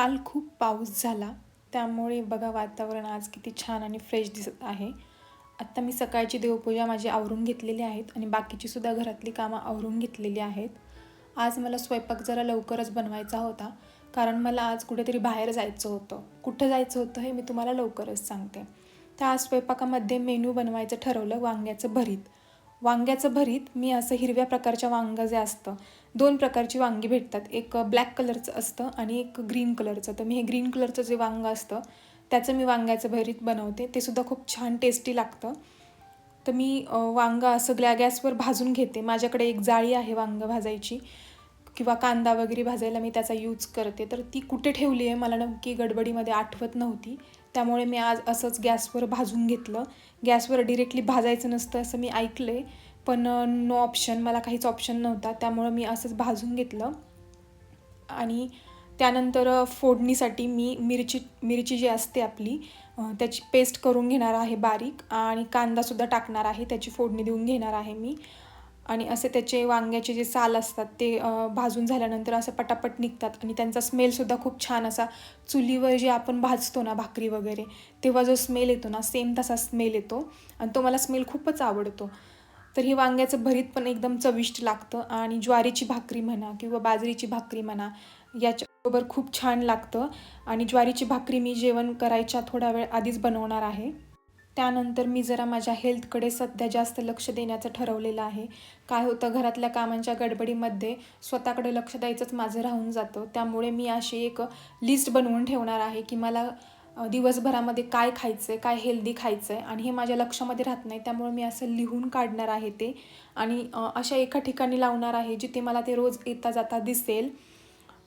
काल खूप पाऊस झाला. त्यामुळे बघा वातावरण आज किती छान आणि फ्रेश दिसत आहे. आत्ता मी सकाळची देवपूजा माझी आवरून घेतलेली आहेत आणि बाकीची सुद्धा घरातली कामं आवरून घेतलेली आहेत. आज मला स्वयंपाक जरा लवकरच बनवायचा होता. कारण मला आज कुठेतरी बाहेर जायचं होतं. कुठं जायचं होतं हे मी तुम्हाला लवकरच सांगते. तर आज स्वयंपाकामध्ये मेनू बनवायचं ठरवलं वांग्याचं भरीत. वांग्याचं भरीत मी असं हिरव्या प्रकारच्या वांगं जे असतं दोन प्रकारची वांगी भेटतात. एक ब्लॅक कलरचं असतं आणि एक ग्रीन कलरचं तर मी हे ग्रीन कलरचं जे वांगं असतं त्याचं मी वांग्याचं भरीत बनवते. ते सुद्धा खूप छान टेस्टी लागतं. तर मी वांगं सगळ्या गॅसवर भाजून घेते. माझ्याकडे एक जाळी आहे वांगं भाजायची किंवा कांदा वगैरे भाजायला मी त्याचा यूज करते. तर ती कुठे ठेवली आहे मला नक्की गडबडीमध्ये आठवत नव्हती. त्यामुळे मी आज असंच गॅसवर भाजून घेतलं. गॅसवर डिरेक्टली भाजायचं नसतं असं मी ऐकलं आहे पण नो ऑप्शन मला काहीच ऑप्शन नव्हता. त्यामुळं मी असंच भाजून घेतलं. आणि त्यानंतर फोडणीसाठी मी मिरची मिरची जी असते आपली त्याची पेस्ट करून घेणार आहे बारीक आणि कांदासुद्धा टाकणार आहे. त्याची फोडणी देऊन घेणार आहे मी. आणि असे त्याचे वांग्याचे जे साल असतात ते भाजून झाल्यानंतर असं पटापट निघतात आणि त्यांचा स्मेलसुद्धा खूप छान असा चुलीवर जे आपण भाजतो ना भाकरी वगैरे तेव्हा जो स्मेल येतो ना सेम तसा स्मेल येतो. आणि तो मला स्मेल खूपच आवडतो. तर हे वांग्याचं भरीत पण एकदम चविष्ट लागतं आणि ज्वारीची भाकरी म्हणा किंवा बाजरीची भाकरी म्हणा याच्याबरोबर खूप छान लागतं. आणि ज्वारीची भाकरी मी जेवण करायच्या थोडा वेळ आधीच बनवणार आहे. त्यानंतर मी जरा माझ्या हेल्थकडे सध्या जास्त लक्ष देण्याचं ठरवलेलं आहे. काय होतं घरातल्या कामांच्या गडबडीमध्ये स्वतःकडे लक्ष द्यायचंच माझं राहून जातं. त्यामुळे मी अशी एक लिस्ट बनवून ठेवणार आहे की मला दिवसभरामध्ये काय खायचं आहे काय हेल्दी खायचं आहे आणि हे माझ्या लक्षामध्ये राहत नाही त्यामुळे मी असं लिहून काढणार आहे ते. आणि अशा एका ठिकाणी लावणार आहे जिथे मला ते रोज येता जाता दिसेल.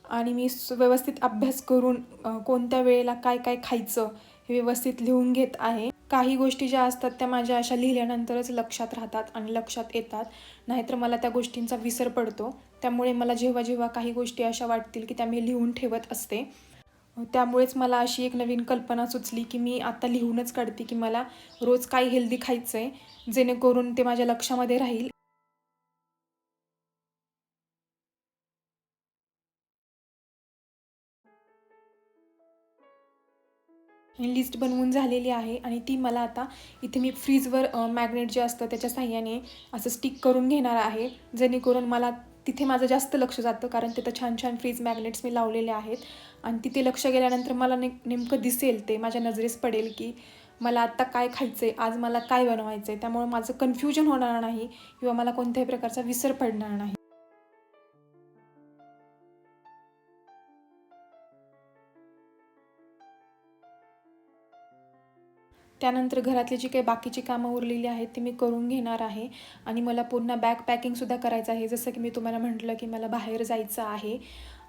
आणि मी व्यवस्थित अभ्यास करून कोणत्या वेळेला काय काय खायचं हे व्यवस्थित लिहून घेत आहे. काही गोष्टी ज्या असतात त्या माझ्या अशा लिहिल्यानंतरच लक्षात राहतात आणि लक्षात येतात. नाहीतर मला त्या गोष्टींचा विसर पडतो. त्यामुळे मला जेव्हा जेव्हा काही गोष्टी अशा वाटतील की त्या मी लिहून ठेवत असते. त्यामुळेच मला अशी एक नवीन कल्पना सुचली की मी आता लिहूनच काढते की मला रोज काय हेल्दी खायचं आहे जेणेकरून ते माझ्या लक्षामध्ये राहील. लिस्ट बनवून झालेली आहे आणि ती मला आता इथे मी फ्रीजवर मॅग्नेट जे असतं त्याच्या साह्याने असं स्टिक करून घेणार आहे जेणेकरून मला तिथे माझं जास्त लक्ष जातं कारण तिथं छान छान फ्रीज मॅग्नेट्स मी लावलेले आहेत. आणि तिथे लक्ष गेल्यानंतर मला ने नेमकं दिसेल ते माझ्या नजरेस पडेल की मला आत्ता काय खायचं आहे आज मला काय बनवायचं आहे त्यामुळे माझं कन्फ्युजन होणार नाही किंवा मला कोणत्याही प्रकारचा विसर पडणार नाही. त्यानंतर घरातली जी काही बाकीची कामं उरलेली आहेत ती मी करून घेणार आहे. आणि मला पुन्हा बॅग पॅकिंगसुद्धा करायचं आहे. जसं की मी तुम्हाला म्हटलं की मला बाहेर जायचं आहे.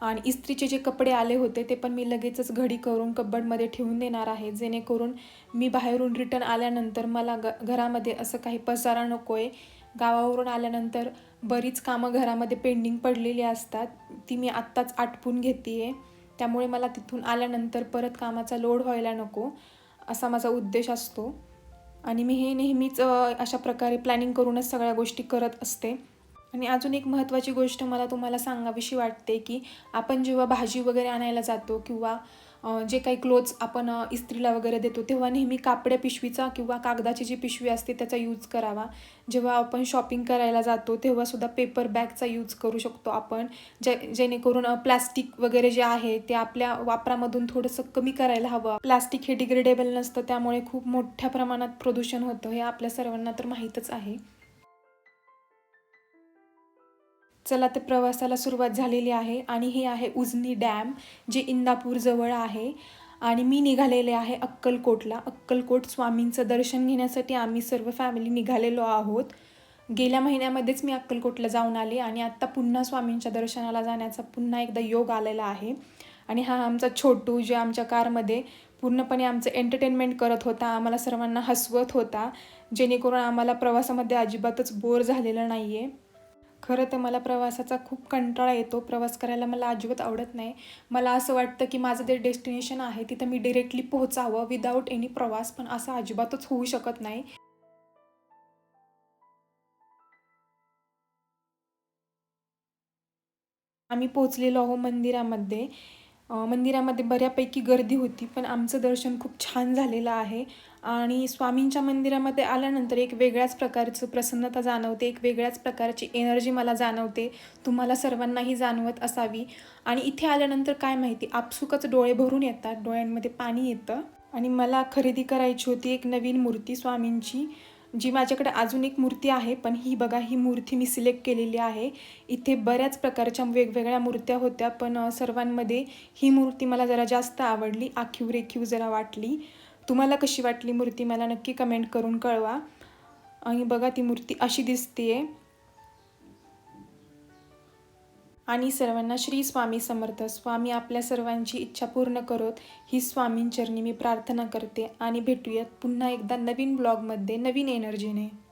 आणि इस्त्रीचे जे कपडे आले होते ते पण मी लगेचच घडी करून कब्बडमध्ये ठेवून देणार आहे. जेणेकरून मी बाहेरून रिटर्न आल्यानंतर मला ग घरामध्ये असं काही पसारा नको आहे गावावरून आल्यानंतर बरीच कामं घरामध्ये पेंडिंग पडलेली असतात. ती मी आत्ताच आटपून घेते आहे त्यामुळे मला तिथून आल्यानंतर परत कामाचा लोड व्हायला नको. असा माझा उद्देश असतो. आणि मी हे नेहमीच अशा प्रकारे प्लॅनिंग करूनच सगळ्या गोष्टी करत असते. आणि अजून एक महत्त्वाची गोष्ट मला तुम्हाला सांगावीशी वाटते की आपण जेव्हा भाजी वगैरे आणायला जातो किंवा जे काही क्लोथ्स आपण इस्त्रीला वगैरे देतो तेव्हा नेहमी कापड्या पिशवीचा किंवा कागदाची जी पिशवी असते त्याचा यूज करावा. जेव्हा आपण शॉपिंग करायला जातो तेव्हासुद्धा पेपर बॅगचा यूज करू शकतो आपण. जे जेणेकरून प्लास्टिक वगैरे जे आहे ते आपल्या वापरामधून थोडंसं कमी करायला हवं. प्लास्टिक हे डिग्रेडेबल नसतं त्यामुळे खूप मोठ्या प्रमाणात प्रदूषण होतं हे आपल्या सर्वांना तर माहीतच आहे. चला तर प्रवासाला सुरुवात झालेली आहे आणि हे आहे उजनी डॅम जे इंदापूरजवळ आहे. आणि मी निघालेले आहे अक्कलकोटला. अक्कलकोट स्वामींचं दर्शन घेण्यासाठी आम्ही सर्व फॅमिली निघालेलो आहोत. गेल्या महिन्यामध्येच मी अक्कलकोटला जाऊन आले आणि आत्ता पुन्हा स्वामींच्या दर्शनाला जाण्याचा पुन्हा एकदा योग आलेला आहे. आणि हा आमचा छोटू जे आमच्या कारमध्ये पूर्णपणे आमचं एंटरटेनमेंट करत होता आम्हाला सर्वांना हसवत होता जेणेकरून आम्हाला प्रवासामध्ये अजिबातच बोर झालेलं नाही आहे खरं तर मला प्रवासाचा खूप कंटाळा येतो. प्रवास करायला मला अजिबात आवडत नाही. मला असं वाटतं की माझं जे डेस्टिनेशन आहे तिथं मी डिरेक्टली पोहोचावं विदाऊट एनी प्रवास. पण असं अजिबातच होऊ शकत नाही. आम्ही पोचलेलो आहो मंदिरामध्ये. मंदिरामध्ये बऱ्यापैकी गर्दी होती पण आमचं दर्शन खूप छान झालेलं आहे. आणि स्वामींच्या मंदिरामध्ये आल्यानंतर एक वेगळ्याच प्रकारचं प्रसन्नता जाणवते एक वेगळ्याच प्रकारची एनर्जी मला जाणवते. तुम्हाला सर्वांनाही जाणवत असावी. आणि इथे आल्यानंतर काय माहिती आपसुकच डोळे भरून येतात डोळ्यांमध्ये पाणी येतं. आणि मला खरेदी करायची होती एक नवीन मूर्ती स्वामींची. जी माझ्याकडे अजून एक मूर्ती आहे पण ही बघा ही मूर्ती मी सिलेक्ट केलेली आहे. इथे बऱ्याच प्रकारच्या वेगवेगळ्या मूर्त्या होत्या पण सर्वांमध्ये ही मूर्ती मला जरा जास्त आवडली. आखीव रेखीव जरा वाटली. तुम्हाला कशी वाटली मूर्ती? मला नक्की कमेंट करून कळवा. आणि बघा ती मूर्ती अशी दिसते आहे आणि सर्वांना श्री स्वामी समर्थ. स्वामी आपल्या सर्वांची इच्छा पूर्ण करोत ही स्वामींचरणी मी प्रार्थना करते. आणि भेटूयात पुन्हा एकदा नवीन ब्लॉगमध्ये नवीन एनर्जीने.